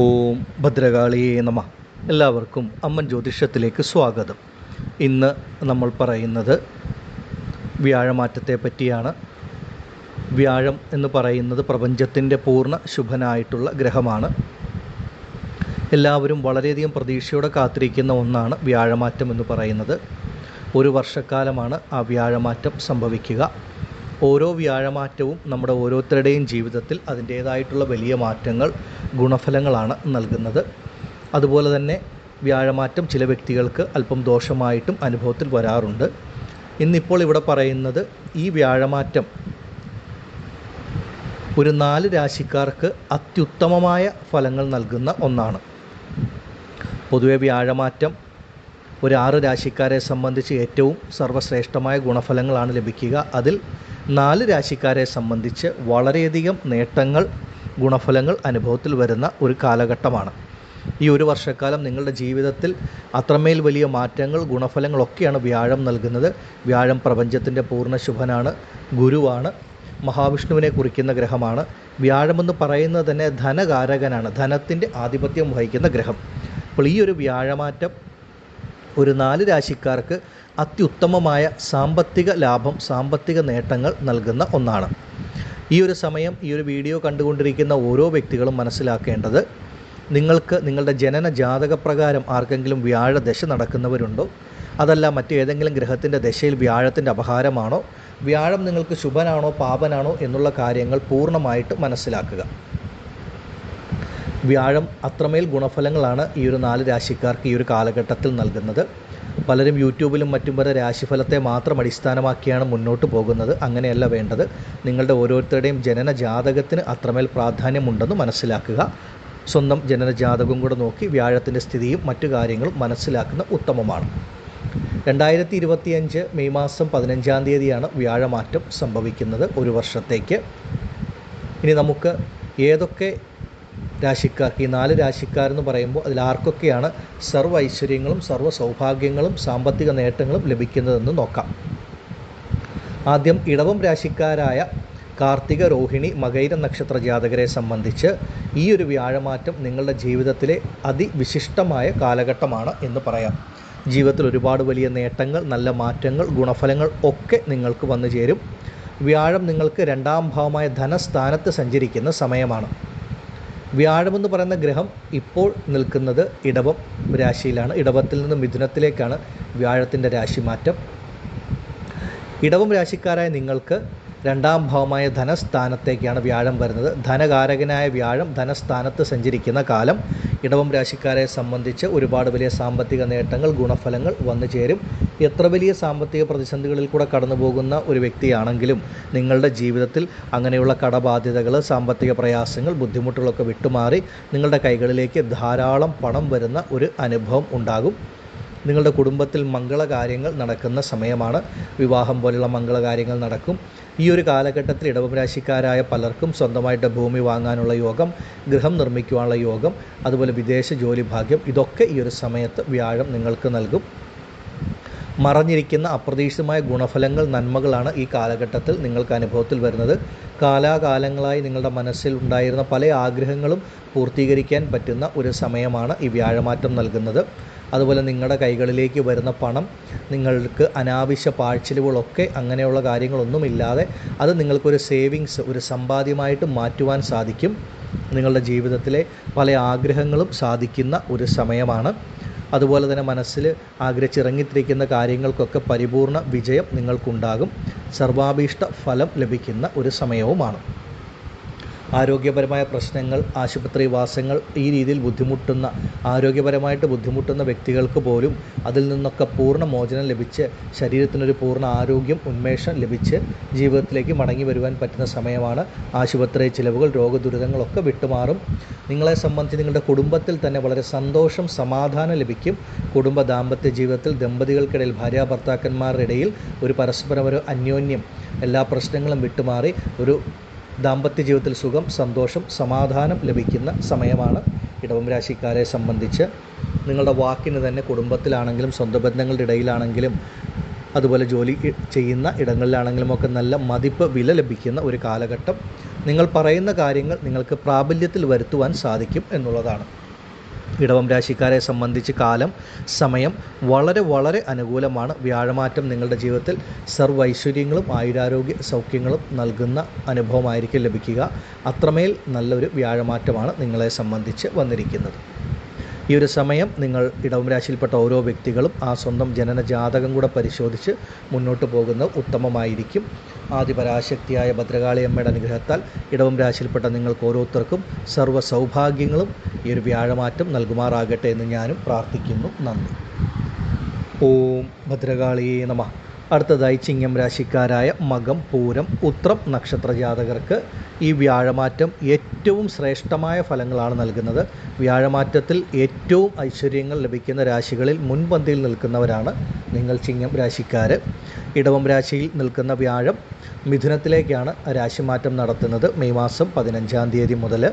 ഓം ഭദ്രകാളിയേ നമ. എല്ലാവർക്കും അമ്മൻ ജ്യോതിഷത്തിലേക്ക് സ്വാഗതം. ഇന്ന് നമ്മൾ പറയുന്നത് വ്യാഴമാറ്റത്തെ പറ്റിയാണ്. വ്യാഴം എന്ന് പറയുന്നത് പ്രപഞ്ചത്തിന്റെ പൂർണ ശുഭനായിട്ടുള്ള ഗ്രഹമാണ്. എല്ലാവരും വളരെയധികം പ്രതീക്ഷയോടെ കാത്തിരിക്കുന്ന ഒന്നാണ് വ്യാഴമാറ്റം എന്ന് പറയുന്നത്. ഒരു വർഷക്കാലമാണ് ആ വ്യാഴമാറ്റം സംഭവിക്കുക. ഓരോ വ്യാഴമാറ്റവും നമ്മുടെ ഓരോരുത്തരുടെയും ജീവിതത്തിൽ അതിന്റേതായിട്ടുള്ള വലിയ മാറ്റങ്ങൾ ഗുണഫലങ്ങളാണ് നൽകുന്നത്. അതുപോലെ തന്നെ വ്യാഴമാറ്റം ചില വ്യക്തികൾക്ക് അല്പം ദോഷമായിട്ടും അനുഭവത്തിൽ വരാറുണ്ട്. ഇന്നിപ്പോൾ ഇവിടെ പറയുന്നത് ഈ വ്യാഴമാറ്റം ഒരു നാല് രാശിക്കാർക്ക് അത്യുത്തമമായ ഫലങ്ങൾ നൽകുന്ന ഒന്നാണ്. പൊതുവെ വ്യാഴമാറ്റം ഒരു ആറ് രാശിക്കാരെ സംബന്ധിച്ച് ഏറ്റവും സർവശ്രേഷ്ഠമായ ഗുണഫലങ്ങളാണ് ലഭിക്കുക. അതിൽ നാല് രാശിക്കാരെ സംബന്ധിച്ച് വളരെയധികം നേട്ടങ്ങൾ ഗുണഫലങ്ങൾ അനുഭവത്തിൽ വരുന്ന ഒരു കാലഘട്ടമാണ്. ഈ ഒരു വർഷക്കാലം നിങ്ങളുടെ ജീവിതത്തിൽ അത്രമേൽ വലിയ മാറ്റങ്ങൾ ഗുണഫലങ്ങളൊക്കെയാണ് വ്യാഴം നൽകുന്നത്. വ്യാഴം പ്രപഞ്ചത്തിന്റെ പൂർണ ശുഭനാണ് ഗുരുവാണ് മഹാവിഷ്ണുവിനെ കുറിക്കുന്ന ഗ്രഹമാണ്. വ്യാഴമെന്ന് പറയുന്നത് തന്നെ ധനകാരകനാണ് ധനത്തിന്റെ ആധിപത്യം വഹിക്കുന്ന ഗ്രഹം. അപ്പോൾ ഈ ഒരു വ്യാഴമാറ്റം ഒരു നാല് രാശിക്കാർക്ക് അത്യുത്തമമായ സാമ്പത്തിക ലാഭം സാമ്പത്തിക നേട്ടങ്ങൾ നൽകുന്ന ഒന്നാണ്. ഈ ഒരു സമയം ഈ ഒരു വീഡിയോ കണ്ടുകൊണ്ടിരിക്കുന്ന ഓരോ വ്യക്തികളും മനസ്സിലാക്കേണ്ടത് നിങ്ങൾക്ക് നിങ്ങളുടെ ജനന ജാതകപ്രകാരം ആർക്കെങ്കിലും വ്യാഴദശ നടക്കുന്നവരുണ്ടോ? അതല്ല മറ്റേതെങ്കിലും ഗ്രഹത്തിന്റെ ദശയിൽ വ്യാഴത്തിന്റെ അപഹാരമാണോ? വ്യാഴം നിങ്ങൾക്ക് ശുഭനാണോ പാപനാണോ എന്നുള്ള കാര്യങ്ങൾ പൂർണമായിട്ട് മനസ്സിലാക്കുക. വ്യാഴം അത്രമേൽ ഗുണഫലങ്ങളാണ് ഈ ഒരു നാല് രാശിക്കാർക്ക് ഈ ഒരു കാലഘട്ടത്തിൽ നൽകുന്നത്. പലരും യൂട്യൂബിലും മറ്റും വരെ രാശിഫലത്തെ മാത്രം അടിസ്ഥാനമാക്കിയാണ് മുന്നോട്ട് പോകുന്നത്. അങ്ങനെയല്ല വേണ്ടത്. നിങ്ങളുടെ ഓരോരുത്തരുടെയും ജനന ജാതകത്തിന് അത്രമേൽ പ്രാധാന്യമുണ്ടെന്ന് മനസ്സിലാക്കുക. സ്വന്തം ജനന ജാതകം കൂടെ നോക്കി വ്യാഴത്തിന്റെ സ്ഥിതിയും മറ്റു കാര്യങ്ങളും മനസ്സിലാക്കുന്ന ഉത്തമമാണ്. രണ്ടായിരത്തി ഇരുപത്തിയഞ്ച് മെയ് മാസം പതിനഞ്ചാം തീയതിയാണ് വ്യാഴമാറ്റം സംഭവിക്കുന്നത് ഒരു വർഷത്തേക്ക്. ഇനി നമുക്ക് ഏതൊക്കെ രാശിക്കാർക്ക്. ഈ നാല് രാശിക്കാരെന്ന് പറയുമ്പോൾ അതിൽ ആർക്കൊക്കെയാണ് സർവ ഐശ്വര്യങ്ങളും സർവ സൗഭാഗ്യങ്ങളും സാമ്പത്തിക നേട്ടങ്ങളും ലഭിക്കുന്നതെന്ന് നോക്കാം. ആദ്യം ഇടവം രാശിക്കാരായ കാർത്തിക രോഹിണി മകൈര നക്ഷത്ര ജാതകരെ സംബന്ധിച്ച് ഈ ഒരു വ്യാഴമാറ്റം നിങ്ങളുടെ ജീവിതത്തിലെ അതിവിശിഷ്ടമായ കാലഘട്ടമാണ് എന്ന് പറയാം. ജീവിതത്തിൽ ഒരുപാട് വലിയ നേട്ടങ്ങൾ നല്ല മാറ്റങ്ങൾ ഗുണഫലങ്ങൾ ഒക്കെ നിങ്ങൾക്ക് വന്നു ചേരും. വ്യാഴം നിങ്ങൾക്ക് രണ്ടാം ഭാവമായ ധനസ്ഥാനത്ത് സഞ്ചരിക്കുന്ന സമയമാണ്. വ്യാഴമെന്ന് പറയുന്ന ഗ്രഹം ഇപ്പോൾ നിൽക്കുന്നത് ഇടവം രാശിയിലാണ്. ഇടവത്തിൽ നിന്ന് മിഥുനത്തിലേക്കാണ് വ്യാഴത്തിന്റെ രാശിമാറ്റം. ഇടവം രാശിക്കാരായ നിങ്ങൾക്ക് രണ്ടാം ഭാവമായ ധനസ്ഥാനത്തേക്കാണ് വ്യാഴം വരുന്നത്. ധനകാരകനായ വ്യാഴം ധനസ്ഥാനത്ത് സഞ്ചരിക്കുന്ന കാലം ഇടവം രാശിക്കാരെ സംബന്ധിച്ച് ഒരുപാട് വലിയ സാമ്പത്തിക നേട്ടങ്ങൾ ഗുണഫലങ്ങൾ വന്നു ചേരും. എത്ര വലിയ സാമ്പത്തിക പ്രതിസന്ധികളിൽ കൂടെ കടന്നു പോകുന്ന ഒരു വ്യക്തിയാണെങ്കിലും നിങ്ങളുടെ ജീവിതത്തിൽ അങ്ങനെയുള്ള കടബാധ്യതകൾ സാമ്പത്തിക പ്രയാസങ്ങൾ ബുദ്ധിമുട്ടുകളൊക്കെ വിട്ടുമാറി നിങ്ങളുടെ കൈകളിലേക്ക് ധാരാളം പണം വരുന്ന ഒരു അനുഭവം ഉണ്ടാകും. നിങ്ങളുടെ കുടുംബത്തിൽ മംഗളകാര്യങ്ങൾ നടക്കുന്ന സമയമാണ്. വിവാഹം പോലുള്ള മംഗളകാര്യങ്ങൾ നടക്കും. ഈ ഒരു കാലഘട്ടത്തിൽ ഇടവം രാശിക്കാരായ പലർക്കും സ്വന്തമായിട്ട് ഭൂമി വാങ്ങാനുള്ള യോഗം ഗൃഹം നിർമ്മിക്കുവാനുള്ള യോഗം അതുപോലെ വിദേശ ജോലി ഭാഗ്യം ഇതൊക്കെ ഈ ഒരു സമയത്ത് വ്യാഴം നിങ്ങൾക്ക് നൽകും. മറഞ്ഞിരിക്കുന്ന അപ്രതീക്ഷിതമായ ഗുണഫലങ്ങൾ നന്മകളാണ് ഈ കാലഘട്ടത്തിൽ നിങ്ങൾക്ക് അനുഭവത്തിൽ വരുന്നത്. കാലാകാലങ്ങളായി നിങ്ങളുടെ മനസ്സിൽ ഉണ്ടായിരുന്ന പല ആഗ്രഹങ്ങളും പൂർത്തീകരിക്കാൻ പറ്റുന്ന ഒരു സമയമാണ് ഈ വ്യാഴമാറ്റം നൽകുന്നത്. അതുപോലെ നിങ്ങളുടെ കൈകളിലേക്ക് വരുന്ന പണം നിങ്ങൾക്ക് അനാവശ്യ പാഴ്ചലുകളൊക്കെ അങ്ങനെയുള്ള കാര്യങ്ങളൊന്നുമില്ലാതെ അത് നിങ്ങൾക്കൊരു സേവിങ്സ് ഒരു സമ്പാദ്യമായിട്ട് മാറ്റുവാൻ സാധിക്കും. നിങ്ങളുടെ ജീവിതത്തിലെ പല ആഗ്രഹങ്ങളും സാധിക്കുന്ന ഒരു സമയമാണ്. അതുപോലെ തന്നെ മനസ്സിൽ ആഗ്രഹിച്ചിറങ്ങിത്തിരിക്കുന്ന കാര്യങ്ങൾക്കൊക്കെ പരിപൂർണ വിജയം നിങ്ങൾക്കുണ്ടാകും. സർവാഭീഷ്ട ഫലം ലഭിക്കുന്ന ഒരു സമയവുമാണ്. ആരോഗ്യപരമായ പ്രശ്നങ്ങൾ ആശുപത്രിവാസങ്ങൾ ഈ രീതിയിൽ ബുദ്ധിമുട്ടുന്ന ആരോഗ്യപരമായിട്ട് ബുദ്ധിമുട്ടുന്ന വ്യക്തികൾക്ക് പോലും അതിൽ നിന്നൊക്കെ പൂർണ മോചനം ലഭിച്ച് ശരീരത്തിനൊരു പൂർണ ആരോഗ്യം ഉന്മേഷം ലഭിച്ച് ജീവിതത്തിലേക്ക് മടങ്ങി വരുവാൻ പറ്റുന്ന സമയമാണ്. ആശുപത്രി ചിലവുകൾ രോഗദുരിതങ്ങളൊക്കെ വിട്ടുമാറും. നിങ്ങളെ സംബന്ധിച്ച് നിങ്ങളുടെ കുടുംബത്തിൽ തന്നെ വളരെ സന്തോഷം സമാധാനം ലഭിക്കും. കുടുംബ ദാമ്പത്യ ജീവിതത്തിൽ ദമ്പതികൾക്കിടയിൽ ഭാര്യ ഭർത്താക്കന്മാരുടെ ഇടയിൽ ഒരു പരസ്പരം ഒരു അന്യോന്യം എല്ലാ പ്രശ്നങ്ങളും വിട്ടുമാറി ഒരു ദാമ്പത്യ ജീവിതത്തിൽ സുഖം സന്തോഷം സമാധാനം ലഭിക്കുന്ന സമയമാണ്. ഇടവം രാശിക്കാരെ സംബന്ധിച്ച് നിങ്ങളുടെ വാക്കിന് തന്നെ കുടുംബത്തിലാണെങ്കിലും സ്വന്തം ബന്ധങ്ങളുടെ ഇടയിലാണെങ്കിലും അതുപോലെ ജോലി ചെയ്യുന്ന ഇടങ്ങളിലാണെങ്കിലും ഒക്കെ നല്ല മതിപ്പ് വില ലഭിക്കുന്ന ഒരു കാലഘട്ടം. നിങ്ങൾ പറയുന്ന കാര്യങ്ങൾ നിങ്ങൾക്ക് പ്രാബല്യത്തിൽ വരുത്തുവാൻ സാധിക്കും എന്നുള്ളതാണ്. ഇടവം രാശിക്കാരെ സംബന്ധിച്ച് കാലം സമയം വളരെ വളരെ അനുകൂലമാണ്. വ്യാഴമാറ്റം നിങ്ങളുടെ ജീവിതത്തിൽ സർവ ഐശ്വര്യങ്ങളും ആയുരാരോഗ്യ സൗഖ്യങ്ങളും നൽകുന്ന അനുഭവമായിരിക്കും ലഭിക്കുക. അത്രമേൽ നല്ലൊരു വ്യാഴമാറ്റമാണ് നിങ്ങളെ സംബന്ധിച്ച് വന്നിരിക്കുന്നത്. ഈ ഒരു സമയം നിങ്ങൾ ഇടവം രാശിയിൽപ്പെട്ട ഓരോ വ്യക്തികളും ആ സ്വന്തം ജനന ജാതകം കൂടെ പരിശോധിച്ച് മുന്നോട്ട് പോകുന്നത് ഉത്തമമായിരിക്കും. ആദിപരാശക്തിയായ ഭദ്രകാളിയമ്മയുടെ അനുഗ്രഹത്താൽ ഇടവം രാശിയിൽപ്പെട്ട നിങ്ങൾക്ക് ഓരോരുത്തർക്കും സർവ സൗഭാഗ്യങ്ങളും ഈ ഒരു വ്യാഴമാറ്റം നൽകുമാറാകട്ടെ എന്ന് ഞാനും പ്രാർത്ഥിക്കുന്നു. നന്ദി. ഓം ഭദ്രകാളിയേ നമ. അടുത്തതായി ചിങ്ങം രാശിക്കാരായ മകം പൂരം ഉത്രം നക്ഷത്ര ജാതകർക്ക് ഈ വ്യാഴമാറ്റം ഏറ്റവും ശ്രേഷ്ഠമായ ഫലങ്ങളാണ് നൽകുന്നത്. വ്യാഴമാറ്റത്തിൽ ഏറ്റവും ഐശ്വര്യങ്ങൾ ലഭിക്കുന്ന രാശികളിൽ മുൻപന്തിയിൽ നിൽക്കുന്നവരാണ് നിങ്ങൾ ചിങ്ങം രാശിക്കാർ ഇടവം രാശിയിൽ നിൽക്കുന്ന വ്യാഴം മിഥുനത്തിലേക്കാണ് രാശിമാറ്റം നടത്തുന്നത് മെയ് മാസം പതിനഞ്ചാം തീയതി മുതൽ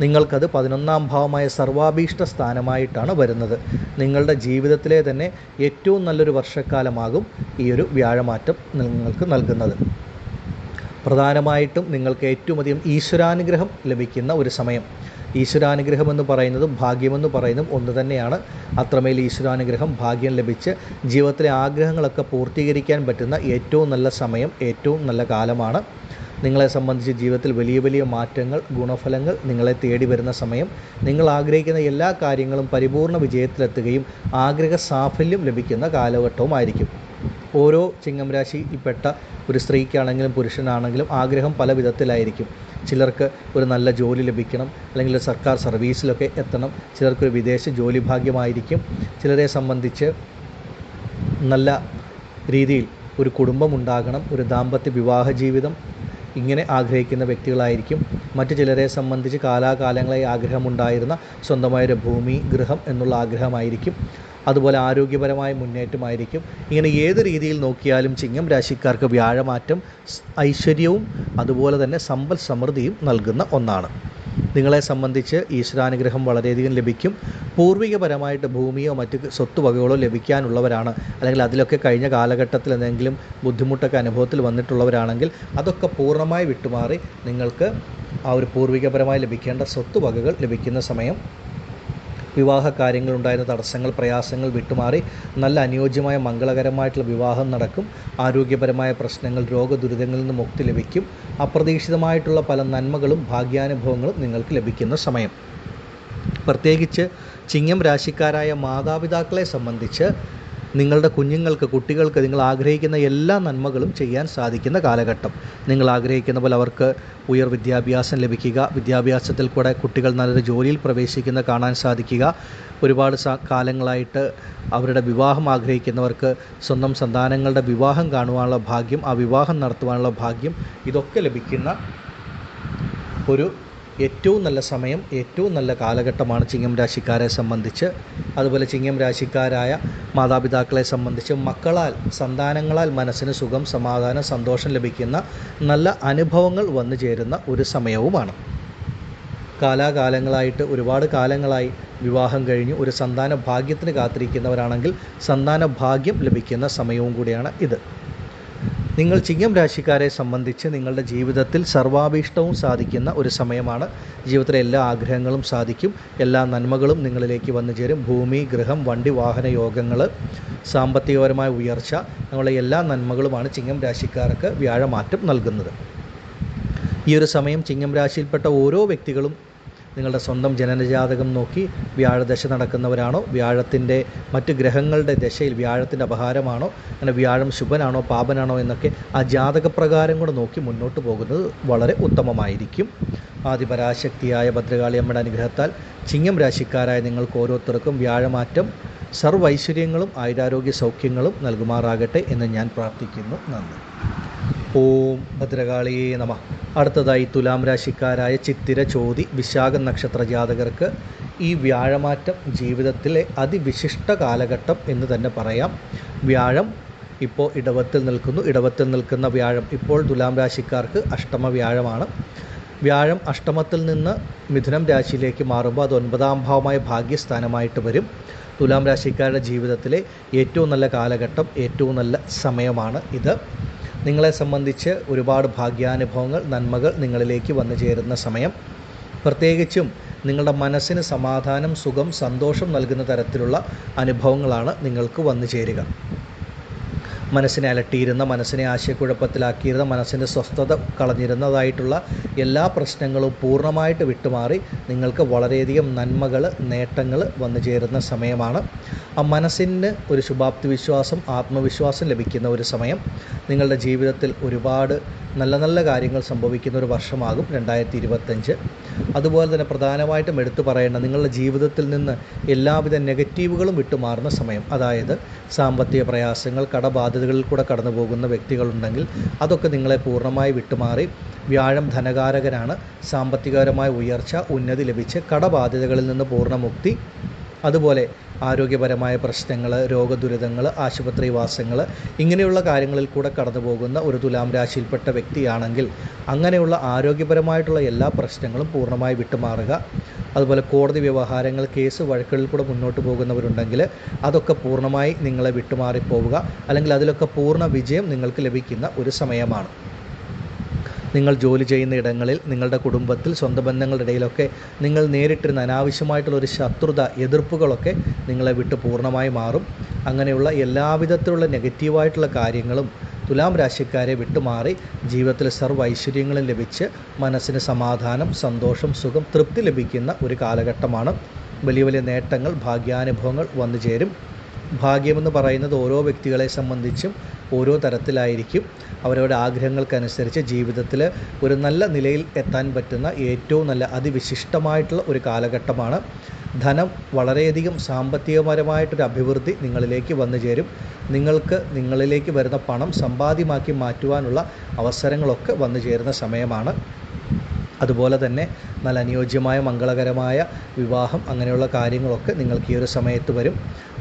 നിങ്ങൾക്കത് പതിനൊന്നാം ഭാവമായ സർവാഭീഷ്ട സ്ഥാനമായിട്ടാണ് വരുന്നത്. നിങ്ങളുടെ ജീവിതത്തിലെ തന്നെ ഏറ്റവും നല്ലൊരു വർഷക്കാലമാകും ഈ ഒരു വ്യാഴമാറ്റം നിങ്ങൾക്ക് നൽകുന്നത്. പ്രധാനമായിട്ടും നിങ്ങൾക്ക് ഏറ്റവും അധികം ഈശ്വരാനുഗ്രഹം ലഭിക്കുന്ന ഒരു സമയം. ഈശ്വരാനുഗ്രഹം എന്ന് പറയുന്നതും ഭാഗ്യമെന്ന് പറയുന്നതും ഒന്ന് തന്നെയാണ്. അത്രമേൽ ഈശ്വരാനുഗ്രഹം ഭാഗ്യം ലഭിച്ച് ജീവിതത്തിലെ ആഗ്രഹങ്ങളൊക്കെ പൂർത്തീകരിക്കാൻ പറ്റുന്ന ഏറ്റവും നല്ല സമയം ഏറ്റവും നല്ല കാലമാണ് നിങ്ങളെ സംബന്ധിച്ച് ജീവിതത്തിൽ വലിയ വലിയ മാറ്റങ്ങൾ ഗുണഫലങ്ങൾ നിങ്ങളെ തേടി വരുന്ന സമയം നിങ്ങൾ ആഗ്രഹിക്കുന്ന എല്ലാ കാര്യങ്ങളും പരിപൂർണ വിജയത്തിലെത്തുകയും ആഗ്രഹ സാഫല്യം ലഭിക്കുന്ന കാലഘട്ടവുമായിരിക്കും. ഓരോ ചിങ്ങം രാശിയിൽപ്പെട്ട ഒരു സ്ത്രീക്കാണെങ്കിലും പുരുഷനാണെങ്കിലും ആഗ്രഹം പല വിധത്തിലായിരിക്കും. ചിലർക്ക് ഒരു നല്ല ജോലി ലഭിക്കണം അല്ലെങ്കിൽ സർക്കാർ സർവീസിലൊക്കെ എത്തണം. ചിലർക്കൊരു വിദേശ ജോലി ഭാഗ്യമായിരിക്കും. ചിലരെ സംബന്ധിച്ച് നല്ല രീതിയിൽ ഒരു കുടുംബം ഉണ്ടാകണം ഒരു ദാമ്പത്യ വിവാഹ ജീവിതം ഇങ്ങനെ ആഗ്രഹിക്കുന്ന വ്യക്തികളായിരിക്കും. മറ്റു ചിലരെ സംബന്ധിച്ച് കാലാകാലങ്ങളായി ആഗ്രഹമുണ്ടായിരുന്ന സ്വന്തമായൊരു ഭൂമി ഗൃഹം എന്നുള്ള ആഗ്രഹമായിരിക്കും. അതുപോലെ ആരോഗ്യപരമായ മുന്നേറ്റമായിരിക്കും. ഇങ്ങനെ ഏത് രീതിയിൽ നോക്കിയാലും ചിങ്ങം രാശിക്കാർക്ക് വ്യാഴമാറ്റം ഐശ്വര്യവും അതുപോലെ തന്നെ സമ്പൽ സമൃദ്ധിയും നൽകുന്ന ഒന്നാണ്. നിങ്ങളെ സംബന്ധിച്ച് ഈശ്വരാനുഗ്രഹം വളരെയധികം ലഭിക്കും. പൂർവികപരമായിട്ട് ഭൂമിയോ മറ്റ് സ്വത്തുവകകളോ ലഭിക്കാനുള്ളവരാണ്. അല്ലെങ്കിൽ അതിലൊക്കെ കഴിഞ്ഞ കാലഘട്ടത്തിൽ എന്തെങ്കിലും ബുദ്ധിമുട്ടൊക്കെ അനുഭവത്തിൽ വന്നിട്ടുള്ളവരാണെങ്കിൽ അതൊക്കെ പൂർണമായി വിട്ടുമാറി നിങ്ങൾക്ക് ആ ഒരു പൂർവികപരമായി ലഭിക്കേണ്ട സ്വത്തുവകകൾ ലഭിക്കുന്ന സമയം വിവാഹ കാര്യങ്ങളുണ്ടായിരുന്ന തടസ്സങ്ങൾ പ്രയാസങ്ങൾ വിട്ടുമാറി നല്ല അനുയോജ്യമായ മംഗളകരമായിട്ടുള്ള വിവാഹം നടക്കും. ആരോഗ്യപരമായ പ്രശ്നങ്ങൾ രോഗദുരിതങ്ങളിൽ നിന്ന് മുക്തി ലഭിക്കും. അപ്രതീക്ഷിതമായിട്ടുള്ള പല നന്മകളും ഭാഗ്യാനുഭവങ്ങളും നിങ്ങൾക്ക് ലഭിക്കുന്ന സമയം. പ്രത്യേകിച്ച് ചിങ്ങം രാശിക്കാരായ മാതാപിതാക്കളെ സംബന്ധിച്ച് നിങ്ങളുടെ കുഞ്ഞുങ്ങൾക്ക് കുട്ടികൾക്ക് നിങ്ങൾ ആഗ്രഹിക്കുന്ന എല്ലാ നന്മകളും ചെയ്യാൻ സാധിക്കുന്ന കാലഘട്ടം. നിങ്ങൾ ആഗ്രഹിക്കുന്ന പോലെ അവർക്ക് ഉയർ വിദ്യാഭ്യാസം ലഭിക്കുക വിദ്യാഭ്യാസത്തിൽ കൂടെ കുട്ടികൾ നല്ലൊരു ജോലിയിൽ പ്രവേശിക്കുന്ന കാണാൻ സാധിക്കുക. ഒരുപാട് കാലങ്ങളായിട്ട് അവരുടെ വിവാഹം ആഗ്രഹിക്കുന്നവർക്ക് സ്വന്തം സന്താനങ്ങളുടെ വിവാഹം കാണുവാനുള്ള ഭാഗ്യം ആ വിവാഹം നടത്തുവാനുള്ള ഭാഗ്യം ഇതൊക്കെ ലഭിക്കുന്ന ഒരു ഏറ്റവും നല്ല സമയം ഏറ്റവും നല്ല കാലഘട്ടമാണ് ചിങ്ങം രാശിക്കാരെ സംബന്ധിച്ച്. അതുപോലെ ചിങ്ങം രാശിക്കാരായ മാതാപിതാക്കളെ സംബന്ധിച്ച് മക്കളാൽ സന്താനങ്ങളാൽ മനസ്സിന് സുഖം സമാധാനം സന്തോഷം ലഭിക്കുന്ന നല്ല അനുഭവങ്ങൾ വന്നു ചേരുന്ന ഒരു സമയവുമാണ്. കാലാകാലങ്ങളായിട്ട് ഒരുപാട് കാലങ്ങളായി വിവാഹം കഴിഞ്ഞ് ഒരു സന്താന ഭാഗ്യത്തിന് കാത്തിരിക്കുന്നവരാണെങ്കിൽ സന്താന ഭാഗ്യം ലഭിക്കുന്ന സമയവും കൂടിയാണ് ഇത്. നിങ്ങൾ ചിങ്ങം രാശിക്കാരെ സംബന്ധിച്ച് നിങ്ങളുടെ ജീവിതത്തിൽ സർവാഭീഷ്ടവും സാധിക്കുന്ന ഒരു സമയമാണ്. ജീവിതത്തിലെ എല്ലാ ആഗ്രഹങ്ങളും സാധിക്കും. എല്ലാ നന്മകളും നിങ്ങളിലേക്ക് വന്നു ചേരും. ഭൂമി ഗൃഹം വണ്ടി വാഹന യോഗങ്ങൾ സാമ്പത്തികപരമായ ഉയർച്ച അങ്ങനെയുള്ള എല്ലാ നന്മകളുമാണ് ചിങ്ങം രാശിക്കാർക്ക് വ്യാഴമാറ്റം നൽകുന്നത്. ഈ ഒരു സമയം ചിങ്ങം രാശിയിൽപ്പെട്ട ഓരോ വ്യക്തികളും നിങ്ങളുടെ സ്വന്തം ജനനജാതകം നോക്കി വ്യാഴദശ നടക്കുന്നവരാണോ? വ്യാഴത്തിന്റെ മറ്റ് ഗ്രഹങ്ങളുടെ ദശയിൽ വ്യാഴത്തിന്റെ അപഹാരമാണോ? അങ്ങനെ വ്യാഴം ശുഭനാണോ പാപനാണോ എന്നൊക്കെ ആ ജാതകപ്രകാരം കൂടെ നോക്കി മുന്നോട്ട് പോകുന്നത് വളരെ ഉത്തമമായിരിക്കും. ആദിപരാശക്തിയായ ഭദ്രകാളി അമ്മയുടെ അനുഗ്രഹത്താൽ ചിങ്ങം രാശിക്കാരായ നിങ്ങൾക്ക് ഓരോരുത്തർക്കും വ്യാഴമാറ്റം സർവൈശ്വര്യങ്ങളും ആയുരാരോഗ്യ സൗഖ്യങ്ങളും നൽകുമാറാകട്ടെ എന്ന് ഞാൻ പ്രാർത്ഥിക്കുന്നു. നന്ദി. ഓം ഭദ്രകാളിയേ നമ. അടുത്തതായി തുലാം രാശിക്കാരായ ചിത്തിര ചോതി വിശാഖ നക്ഷത്ര ജാതകർക്ക് ഈ വ്യാഴമാറ്റം ജീവിതത്തിലെ അതിവിശിഷ്ട കാലഘട്ടം എന്ന് തന്നെ പറയാം. വ്യാഴം ഇപ്പോൾ ഇടവത്തിൽ നിൽക്കുന്നു. ഇടവത്തിൽ നിൽക്കുന്ന വ്യാഴം ഇപ്പോൾ തുലാം രാശിക്കാർക്ക് അഷ്ടമ വ്യാഴമാണ്. വ്യാഴം അഷ്ടമത്തിൽ നിന്ന് മിഥുനം രാശിയിലേക്ക് മാറുമ്പോൾ അത് ഒൻപതാം ഭാവമായ ഭാഗ്യസ്ഥാനമായിട്ട് വരും. തുലാം രാശിക്കാരുടെ ജീവിതത്തിലെ ഏറ്റവും നല്ല കാലഘട്ടം ഏറ്റവും നല്ല സമയമാണ് ഇത്. നിങ്ങളെ സംബന്ധിച്ച് ഒരുപാട് ഭാഗ്യാനുഭവങ്ങൾ നന്മകൾ നിങ്ങളിലേക്ക് വന്നു ചേരുന്ന സമയം. പ്രത്യേകിച്ചും നിങ്ങളുടെ മനസ്സിന് സമാധാനം സുഖം സന്തോഷം നൽകുന്ന തരത്തിലുള്ള അനുഭവങ്ങളാണ് നിങ്ങൾക്ക് വന്നു ചേരുക. മനസ്സിനെ അലട്ടിയിരുന്ന മനസ്സിനെ ആശയക്കുഴപ്പത്തിലാക്കിയിരുന്ന മനസ്സിന്റെ സ്വസ്ഥത കളഞ്ഞിരുന്നതായിട്ടുള്ള എല്ലാ പ്രശ്നങ്ങളും പൂർണമായിട്ട് വിട്ടുമാറി നിങ്ങൾക്ക് വളരെയധികം നന്മകൾ നേട്ടങ്ങൾ വന്നു ചേരുന്ന സമയമാണ്. ആ മനസ്സിന് ഒരു ശുഭാപ്തി വിശ്വാസം ആത്മവിശ്വാസം ലഭിക്കുന്ന ഒരു സമയം. നിങ്ങളുടെ ജീവിതത്തിൽ ഒരുപാട് നല്ല നല്ല കാര്യങ്ങൾ സംഭവിക്കുന്ന ഒരു വർഷമാകും രണ്ടായിരത്തി ഇരുപത്തഞ്ച് അതുപോലെ തന്നെ പ്രധാനമായിട്ടും എടുത്തു പറയേണ്ട നിങ്ങളുടെ ജീവിതത്തിൽ നിന്ന് എല്ലാവിധ നെഗറ്റീവുകളും വിട്ടുമാറുന്ന സമയം. അതായത് സാമ്പത്തിക പ്രയാസങ്ങൾ കടബാധ്യതകളിൽ കൂടെ കടന്നു പോകുന്ന വ്യക്തികളുണ്ടെങ്കിൽ അതൊക്കെ നിങ്ങളെ പൂർണമായി വിട്ടുമാറി വ്യാഴം ധനകാരകനാണ്. സാമ്പത്തികപരമായ ഉയർച്ച ഉന്നതി ലഭിച്ച് കടബാധ്യതകളിൽ നിന്ന് പൂർണമുക്തി അതുപോലെ ആരോഗ്യപരമായ പ്രശ്നങ്ങൾ രോഗദുരിതങ്ങൾ ആശുപത്രിവാസങ്ങൾ ഇങ്ങനെയുള്ള കാര്യങ്ങളിൽ കൂടെ കടന്നു പോകുന്ന ഒരു തുലാം രാശിയിൽപ്പെട്ട വ്യക്തിയാണെങ്കിൽ അങ്ങനെയുള്ള ആരോഗ്യപരമായിട്ടുള്ള എല്ലാ പ്രശ്നങ്ങളും പൂർണമായി വിട്ടുമാറുക. അതുപോലെ കോടതി വ്യവഹാരങ്ങൾ കേസ് വഴക്കുകളിൽ കൂടെ മുന്നോട്ട് പോകുന്നവരുണ്ടെങ്കിൽ അതൊക്കെ പൂർണമായി നിങ്ങളെ വിട്ടുമാറിപ്പോവുക. അല്ലെങ്കിൽ അതിലൊക്കെ പൂർണ വിജയം നിങ്ങൾക്ക് ലഭിക്കുന്ന ഒരു സമയമാണ്. നിങ്ങൾ ജോലി ചെയ്യുന്ന ഇടങ്ങളിൽ നിങ്ങളുടെ കുടുംബത്തിൽ സ്വന്തം ബന്ധങ്ങളുടെ ഇടയിലൊക്കെ നിങ്ങൾ നേരിട്ടിരുന്ന അനാവശ്യമായിട്ടുള്ള ഒരു ശത്രുത എതിർപ്പുകളൊക്കെ നിങ്ങളെ വിട്ട് പൂർണമായി മാറും. അങ്ങനെയുള്ള എല്ലാവിധത്തിലുള്ള നെഗറ്റീവായിട്ടുള്ള കാര്യങ്ങളും തുലാം രാശിക്കാരെ വിട്ടുമാറി ജീവിതത്തിൽ സർവ ഐശ്വര്യങ്ങളും ലഭിച്ച് മനസ്സിന് സമാധാനം സന്തോഷം സുഖം തൃപ്തി ലഭിക്കുന്ന ഒരു കാലഘട്ടമാണ്. വലിയ വലിയ നേട്ടങ്ങൾ ഭാഗ്യാനുഭവങ്ങൾ വന്നു ചേരും ഭാഗ്യമെന്ന് പറയുന്നത് ഓരോ വ്യക്തികളെ സംബന്ധിച്ചും ഓരോ തരത്തിലായിരിക്കും. അവരവരുടെ ആഗ്രഹങ്ങൾക്കനുസരിച്ച് ജീവിതത്തിൽ ഒരു നല്ല നിലയിൽ എത്താൻ പറ്റുന്ന ഏറ്റവും നല്ല അതിവിശിഷ്ടമായിട്ടുള്ള ഒരു കാലഘട്ടമാണ്. ധനം വളരെയധികം സാമ്പത്തികപരമായിട്ടൊരു അഭിവൃദ്ധി നിങ്ങളിലേക്ക് വന്നു ചേരും. നിങ്ങൾക്ക് നിങ്ങളിലേക്ക് വരുന്ന പണം സമ്പാദ്യമാക്കി മാറ്റുവാനുള്ള അവസരങ്ങളൊക്കെ വന്നു ചേരുന്ന സമയമാണ്. അതുപോലെ തന്നെ നല്ല അനുയോജ്യമായ മംഗളകരമായ വിവാഹം അങ്ങനെയുള്ള കാര്യങ്ങളൊക്കെ നിങ്ങൾക്ക് ഈ ഒരു സമയത്ത് വരും.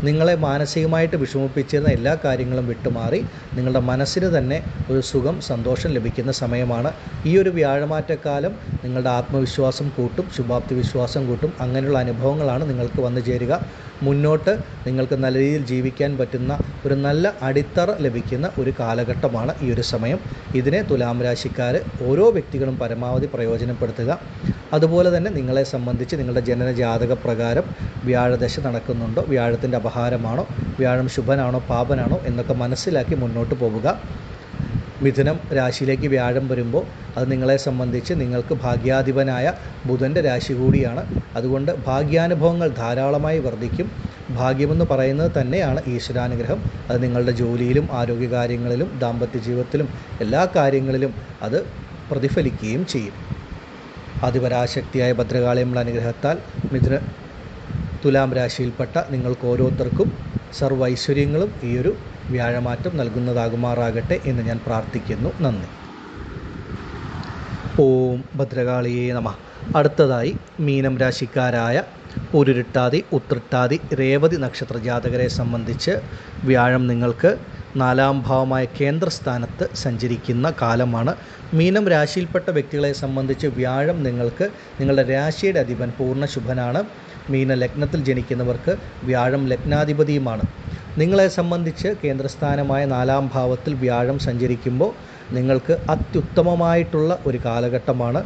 നിങ്ങളെ മാനസികമായിട്ട് വിഷമിപ്പിച്ചിരുന്ന എല്ലാ കാര്യങ്ങളും വിട്ടുമാറി നിങ്ങളുടെ മനസ്സിന് തന്നെ ഒരു സുഖം സന്തോഷം ലഭിക്കുന്ന സമയമാണ്. ഈ ഒരു വ്യാഴമാറ്റക്കാലം നിങ്ങളുടെ ആത്മവിശ്വാസം കൂട്ടും ശുഭാപ്തി വിശ്വാസം കൂട്ടും. അങ്ങനെയുള്ള അനുഭവങ്ങളാണ് നിങ്ങൾക്ക് വന്നു ചേരുക. മുന്നോട്ട് നിങ്ങൾക്ക് നല്ല രീതിയിൽ ജീവിക്കാൻ പറ്റുന്ന ഒരു നല്ല അടിത്തറ ലഭിക്കുന്ന ഒരു കാലഘട്ടമാണ് ഈ ഒരു സമയം. ഇതിനെ തുലാം രാശിക്കാർ ഓരോ വ്യക്തികളും പരമാവധി പ്രയോജനപ്പെടുത്തുക അതുപോലെ തന്നെ നിങ്ങളെ സംബന്ധിച്ച് നിങ്ങളുടെ ജനന ജാതക പ്രകാരം വ്യാഴദശ നടക്കുന്നുണ്ടോ വ്യാഴത്തിന്റെ അപഹാരമാണോ വ്യാഴം ശുഭനാണോ പാപനാണോ എന്നൊക്കെ മനസ്സിലാക്കി മുന്നോട്ട് പോവുക. മിഥുനം രാശിയിലേക്ക് വ്യാഴം വരുമ്പോൾ അത് നിങ്ങളെ സംബന്ധിച്ച് നിങ്ങൾക്ക് ഭാഗ്യാധിപനായ ബുധന്റെ രാശി കൂടിയാണ്. അതുകൊണ്ട് ഭാഗ്യാനുഭവങ്ങൾ ധാരാളമായി വർദ്ധിക്കും. ഭാഗ്യമെന്ന് പറയുന്നത് തന്നെയാണ് ഈശ്വരാനുഗ്രഹം. അത് നിങ്ങളുടെ ജോലിയിലും ആരോഗ്യകാര്യങ്ങളിലും ദാമ്പത്യ ജീവിതത്തിലും എല്ലാ കാര്യങ്ങളിലും അത് പ്രതിഫലിക്കുകയും ചെയ്യും. അതിപരാശക്തിയായ ഭദ്രകാളിയമ്മയുടെ അനുഗ്രഹത്താൽ മിഥുന തുലാം രാശിയിൽപ്പെട്ട നിങ്ങൾക്ക് ഓരോരുത്തർക്കും സർവ ഐശ്വര്യങ്ങളും ഈ ഒരു വ്യാഴമാറ്റം നൽകുന്നതാകുമാറാകട്ടെ എന്ന് ഞാൻ പ്രാർത്ഥിക്കുന്നു. നന്ദി. ഓം ഭദ്രകാളിയേ നമ. അടുത്തതായി മീനം രാശിക്കാരായ ഉരുരുട്ടാതി ഉത്രട്ടാതി രേവതി നക്ഷത്ര ജാതകരെ സംബന്ധിച്ച് വ്യാഴം നിങ്ങൾക്ക് നാലാം ഭാവമായ കേന്ദ്രസ്ഥാനത്ത് സഞ്ചരിക്കുന്ന കാലമാണ്. മീനം രാശിയിൽപ്പെട്ട വ്യക്തികളെ സംബന്ധിച്ച് വ്യാഴം നിങ്ങൾക്ക് നിങ്ങളുടെ രാശിയുടെ അധിപൻ പൂർണ ശുഭനാണ്. മീന ലഗ്നത്തിൽ ജനിക്കുന്നവർക്ക് വ്യാഴം ലഗ്നാധിപതിയുമാണ്. നിങ്ങളെ സംബന്ധിച്ച് കേന്ദ്രസ്ഥാനമായ നാലാം ഭാവത്തിൽ വ്യാഴം സഞ്ചരിക്കുമ്പോൾ നിങ്ങൾക്ക് അത്യുത്തമമായിട്ടുള്ള ഒരു കാലഘട്ടമാണ്.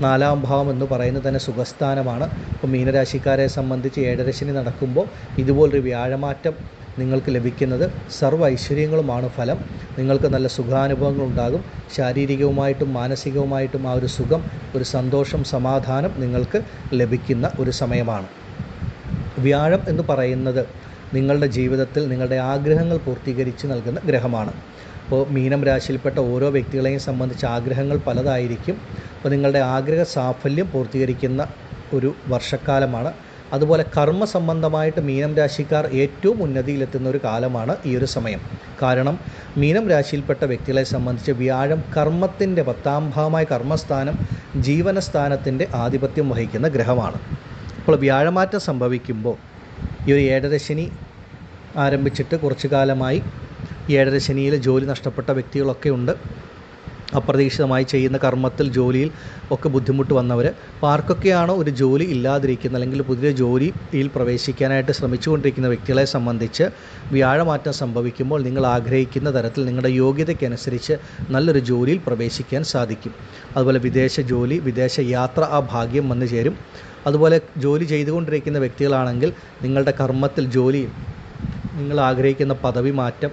നാലാം ഭാവം എന്ന് പറയുന്നത് തന്നെ സുഖസ്ഥാനമാണ്. അപ്പോൾ മീനരാശിക്കാരെ സംബന്ധിച്ച് ഏഴരശനി നടക്കുമ്പോൾ ഇതുപോലൊരു വ്യാഴമാറ്റം നിങ്ങൾക്ക് ലഭിക്കുന്നത് സർവ ഐശ്വര്യങ്ങളുമാണ് ഫലം. നിങ്ങൾക്ക് നല്ല സുഖാനുഭവങ്ങൾ ഉണ്ടാകും. ശാരീരികവുമായിട്ടും മാനസികവുമായിട്ടും ആ ഒരു സുഖം ഒരു സന്തോഷം സമാധാനം നിങ്ങൾക്ക് ലഭിക്കുന്ന ഒരു സമയമാണ്. വ്യാഴം എന്ന് പറയുന്നത് നിങ്ങളുടെ ജീവിതത്തിൽ നിങ്ങളുടെ ആഗ്രഹങ്ങൾ പൂർത്തീകരിച്ച് നൽകുന്ന ഗ്രഹമാണ്. അപ്പോൾ മീനം രാശിയിൽപ്പെട്ട ഓരോ വ്യക്തികളെയും സംബന്ധിച്ച് ആഗ്രഹങ്ങൾ പലതായിരിക്കും. അപ്പോൾ നിങ്ങളുടെ ആഗ്രഹ സാഫല്യം പൂർത്തീകരിക്കുന്ന ഒരു വർഷക്കാലമാണ്. അതുപോലെ കർമ്മ സംബന്ധമായിട്ട് മീനം രാശിക്കാർ ഏറ്റവും ഉന്നതിയിലെത്തുന്ന ഒരു കാലമാണ് ഈ ഒരു സമയം. കാരണം മീനം രാശിയിൽപ്പെട്ട വ്യക്തികളെ സംബന്ധിച്ച് വ്യാഴം കർമ്മത്തിന്റെ പത്താം ഭാവമായ കർമ്മസ്ഥാനം ജീവനസ്ഥാനത്തിന്റെ ആധിപത്യം വഹിക്കുന്ന ഗ്രഹമാണ്. അപ്പോൾ വ്യാഴമാറ്റം സംഭവിക്കുമ്പോൾ ഈ ഒരു ഏഴരശനി ആരംഭിച്ചിട്ട് കുറച്ചു കാലമായി ഏഴരശനിയിൽ ജോലി നഷ്ടപ്പെട്ട വ്യക്തികളൊക്കെ ഉണ്ട്. അപ്രതീക്ഷിതമായി ചെയ്യുന്ന കർമ്മത്തിൽ ജോലിയിൽ ഒക്കെ ബുദ്ധിമുട്ട് വന്നവർ അപ്പോൾ ആർക്കൊക്കെയാണോ ഒരു ജോലി ഇല്ലാതിരിക്കുന്ന അല്ലെങ്കിൽ പുതിയ ജോലിയിൽ പ്രവേശിക്കാനായിട്ട് ശ്രമിച്ചുകൊണ്ടിരിക്കുന്ന വ്യക്തികളെ സംബന്ധിച്ച് വ്യാഴമാറ്റം സംഭവിക്കുമ്പോൾ നിങ്ങൾ ആഗ്രഹിക്കുന്ന തരത്തിൽ നിങ്ങളുടെ യോഗ്യതയ്ക്കനുസരിച്ച് നല്ലൊരു ജോലിയിൽ പ്രവേശിക്കാൻ സാധിക്കും. അതുപോലെ വിദേശ ജോലി വിദേശ യാത്ര ആ ഭാഗ്യം വന്നു ചേരും. അതുപോലെ ജോലി ചെയ്തുകൊണ്ടിരിക്കുന്ന വ്യക്തികളാണെങ്കിൽ നിങ്ങളുടെ കർമ്മത്തിൽ ജോലിയിൽ നിങ്ങൾ ആഗ്രഹിക്കുന്ന പദവി മാറ്റം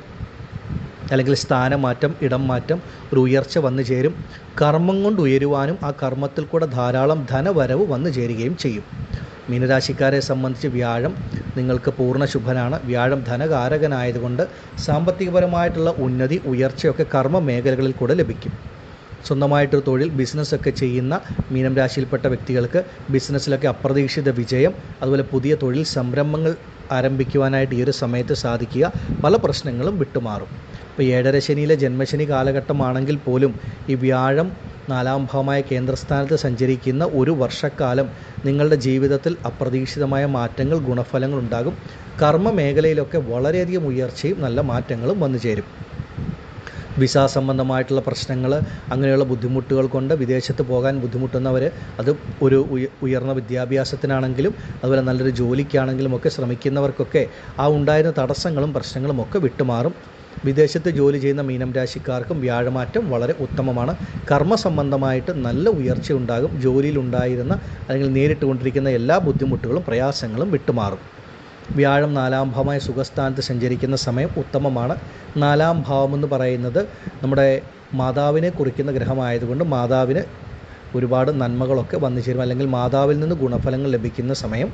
അല്ലെങ്കിൽ സ്ഥാനമാറ്റം ഇടം മാറ്റം ഒരു ഉയർച്ച വന്നു ചേരും. കർമ്മം കൊണ്ട് ഉയരുവാനും ആ കർമ്മത്തിൽ കൂടെ ധാരാളം ധനവരവ് വന്നു ചേരുകയും ചെയ്യും. മീനരാശിക്കാരെ സംബന്ധിച്ച് വ്യാഴം നിങ്ങൾക്ക് പൂർണ ശുഭനാണ്. വ്യാഴം ധനകാരകനായതുകൊണ്ട് സാമ്പത്തികപരമായിട്ടുള്ള ഉന്നതി ഉയർച്ചയൊക്കെ കർമ്മ മേഖലകളിൽ കൂടെ ലഭിക്കും. സ്വന്തമായിട്ടൊരു തൊഴിൽ ബിസിനസ്സൊക്കെ ചെയ്യുന്ന മീനം രാശിയിൽപ്പെട്ട വ്യക്തികൾക്ക് ബിസിനസ്സിലൊക്കെ അപ്രതീക്ഷിത വിജയം അതുപോലെ പുതിയ തൊഴിൽ സംരംഭങ്ങൾ ആരംഭിക്കുവാനായിട്ട് ഈ ഒരു സമയത്ത് സാധിക്കുക പല പ്രശ്നങ്ങളും വിട്ടുമാറും. ഇപ്പോൾ ഏഴര ശനിയിലെ ജന്മശനി കാലഘട്ടമാണെങ്കിൽ പോലും ഈ വ്യാഴം നാലാം ഭാവമായ കേന്ദ്രസ്ഥാനത്ത് സഞ്ചരിക്കുന്ന ഒരു വർഷക്കാലം നിങ്ങളുടെ ജീവിതത്തിൽ അപ്രതീക്ഷിതമായ മാറ്റങ്ങൾ ഗുണഫലങ്ങൾ ഉണ്ടാകും. കർമ്മ മേഖലയിലൊക്കെ വളരെയധികം ഉയർച്ചയും നല്ല മാറ്റങ്ങളും വന്നു ചേരും. വിസ സംബന്ധമായിട്ടുള്ള പ്രശ്നങ്ങൾ അങ്ങനെയുള്ള ബുദ്ധിമുട്ടുകൾ കൊണ്ട് വിദേശത്ത് പോകാൻ ബുദ്ധിമുട്ടുന്നവർ അത് ഒരു ഉയ ഉയർന്ന വിദ്യാഭ്യാസത്തിനാണെങ്കിലും അതുപോലെ നല്ലൊരു ജോലിക്കാണെങ്കിലും ഒക്കെ ശ്രമിക്കുന്നവർക്കൊക്കെ ആ ഉണ്ടായിരുന്ന തടസ്സങ്ങളും പ്രശ്നങ്ങളും ഒക്കെ വിട്ടുമാറും. വിദേശത്ത് ജോലി ചെയ്യുന്ന മീനം രാശിക്കാർക്കും വ്യാഴമാറ്റം വളരെ ഉത്തമമാണ്. കർമ്മ സംബന്ധമായിട്ട് നല്ല ഉയർച്ച ഉണ്ടാകും ജോലിയിൽ ഉണ്ടായിരുന്ന അല്ലെങ്കിൽ നേരിട്ട് കൊണ്ടിരിക്കുന്ന എല്ലാ ബുദ്ധിമുട്ടുകളും പ്രയാസങ്ങളും വിട്ടുമാറും. വ്യാഴം നാലാം ഭാവമായ സുഖസ്ഥാനത്ത് സഞ്ചരിക്കുന്ന സമയം ഉത്തമമാണ്. നാലാം ഭാവം എന്ന് പറയുന്നത് നമ്മുടെ മാതാവിനെ കുറിക്കുന്ന ഗ്രഹമായതുകൊണ്ട് മാതാവിന് ഒരുപാട് നന്മകളൊക്കെ വന്നു ചേരും. അല്ലെങ്കിൽ മാതാവിൽ നിന്ന് ഗുണഫലങ്ങൾ ലഭിക്കുന്ന സമയം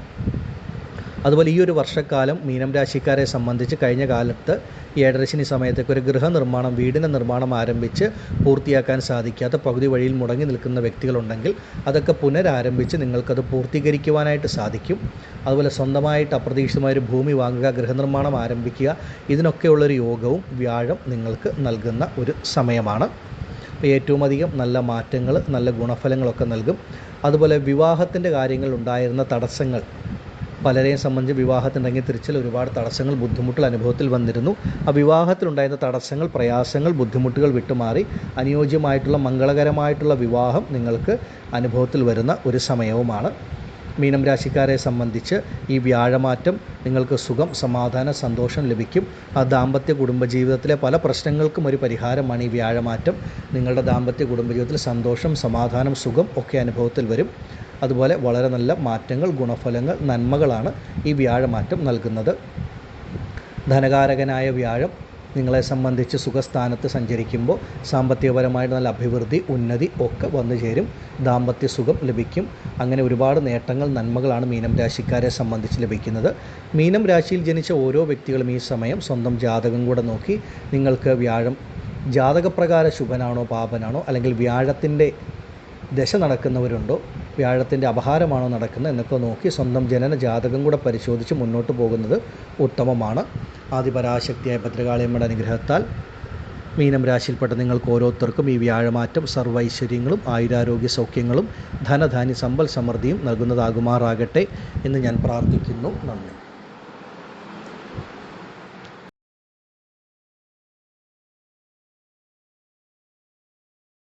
അതുപോലെ ഈ ഒരു വർഷക്കാലം മീനം രാശിക്കാരെ സംബന്ധിച്ച് കഴിഞ്ഞ കാലത്ത് ഏഴരശനി സമയത്തൊക്കെ ഒരു ഗൃഹനിർമ്മാണം വീടിന്റെ നിർമ്മാണം ആരംഭിച്ച് പൂർത്തിയാക്കാൻ സാധിക്കാത്ത പകുതി വഴിയിൽ മുടങ്ങി നിൽക്കുന്ന വ്യക്തികളുണ്ടെങ്കിൽ അതൊക്കെ പുനരാരംഭിച്ച് നിങ്ങൾക്കത് പൂർത്തീകരിക്കുവാനായിട്ട് സാധിക്കും. അതുപോലെ സ്വന്തമായിട്ട് അപ്രതീക്ഷിതമായ ഒരു ഭൂമി വാങ്ങുക ഗൃഹനിർമ്മാണം ആരംഭിക്കുക ഇതിനൊക്കെയുള്ളൊരു യോഗവും വ്യാഴം നിങ്ങൾക്ക് നൽകുന്ന ഒരു സമയമാണ്. അപ്പോൾ ഏറ്റവും അധികം നല്ല മാറ്റങ്ങൾ നല്ല ഗുണഫലങ്ങളൊക്കെ നൽകും. അതുപോലെ വിവാഹത്തിന്റെ കാര്യങ്ങളിൽ ഉണ്ടായിരുന്ന തടസ്സങ്ങൾ പലരെയും സംബന്ധിച്ച് വിവാഹത്തിനിറങ്ങി തിരിച്ചിൽ ഒരുപാട് തടസ്സങ്ങൾ ബുദ്ധിമുട്ടുകൾ അനുഭവത്തിൽ വന്നിരുന്നു. ആ വിവാഹത്തിലുണ്ടായിരുന്ന തടസ്സങ്ങൾ പ്രയാസങ്ങൾ ബുദ്ധിമുട്ടുകൾ വിട്ടുമാറി. അനുയോജ്യമായിട്ടുള്ള മംഗളകരമായിട്ടുള്ള വിവാഹം നിങ്ങൾക്ക് അനുഭവത്തിൽ വരുന്ന ഒരു സമയവുമാണ്. മീനം രാശിക്കാരെ സംബന്ധിച്ച് ഈ വ്യാഴമാറ്റം നിങ്ങൾക്ക് സുഖം സമാധാനം സന്തോഷം ലഭിക്കും. ആ ദാമ്പത്യ കുടുംബജീവിതത്തിലെ പല പ്രശ്നങ്ങൾക്കും ഒരു പരിഹാരമാണ് ഈ വ്യാഴമാറ്റം. നിങ്ങളുടെ ദാമ്പത്യ കുടുംബജീവിതത്തിൽ സന്തോഷം സമാധാനം സുഖം ഒക്കെ അനുഭവത്തിൽ വരും. അതുപോലെ വളരെ നല്ല മാറ്റങ്ങൾ ഗുണഫലങ്ങൾ നന്മകളാണ് ഈ വ്യാഴമാറ്റം നൽകുന്നത്. ധനകാരകനായ വ്യാഴം നിങ്ങളെ സംബന്ധിച്ച് സുഖസ്ഥാനത്ത് സഞ്ചരിക്കുമ്പോൾ സാമ്പത്തികപരമായിട്ട് നല്ല അഭിവൃദ്ധി ഉന്നതി ഒക്കെ വന്നു ചേരും. ദാമ്പത്യ സുഖം ലഭിക്കും. അങ്ങനെ ഒരുപാട് നേട്ടങ്ങൾ നന്മകളാണ് മീനം രാശിക്കാരെ സംബന്ധിച്ച് ലഭിക്കുന്നത്. മീനം രാശിയിൽ ജനിച്ച ഓരോ വ്യക്തികളും ഈ സമയം സ്വന്തം ജാതകം കൂടെ നോക്കി നിങ്ങൾക്ക് വ്യാഴം ജാതകപ്രകാര ശുഭനാണോ പാപനാണോ അല്ലെങ്കിൽ വ്യാഴത്തിന്റെ ദശ നടക്കുന്നവരുണ്ടോ? വ്യാഴത്തിന്റെ അപഹാരമാണോ നടക്കുന്നത് എന്നൊക്കെ നോക്കി സ്വന്തം ജനന ജാതകം കൂടെ പരിശോധിച്ച് മുന്നോട്ട് പോകുന്നത് ഉത്തമമാണ്. ആദിപരാശക്തിയായ ഭദ്രകാളിയമ്മയുടെ അനുഗ്രഹത്താൽ മീനം രാശിയിൽപ്പെട്ട നിങ്ങൾക്ക് ഓരോരുത്തർക്കും ഈ വ്യാഴമാറ്റം സർവൈശ്വര്യങ്ങളും ആയുരാരോഗ്യ സൗഖ്യങ്ങളും ധനധാന്യ സമ്പൽ സമൃദ്ധിയും നൽകുന്നതാകുമാറാകട്ടെ എന്ന് ഞാൻ പ്രാർത്ഥിക്കുന്നു. നന്ദി.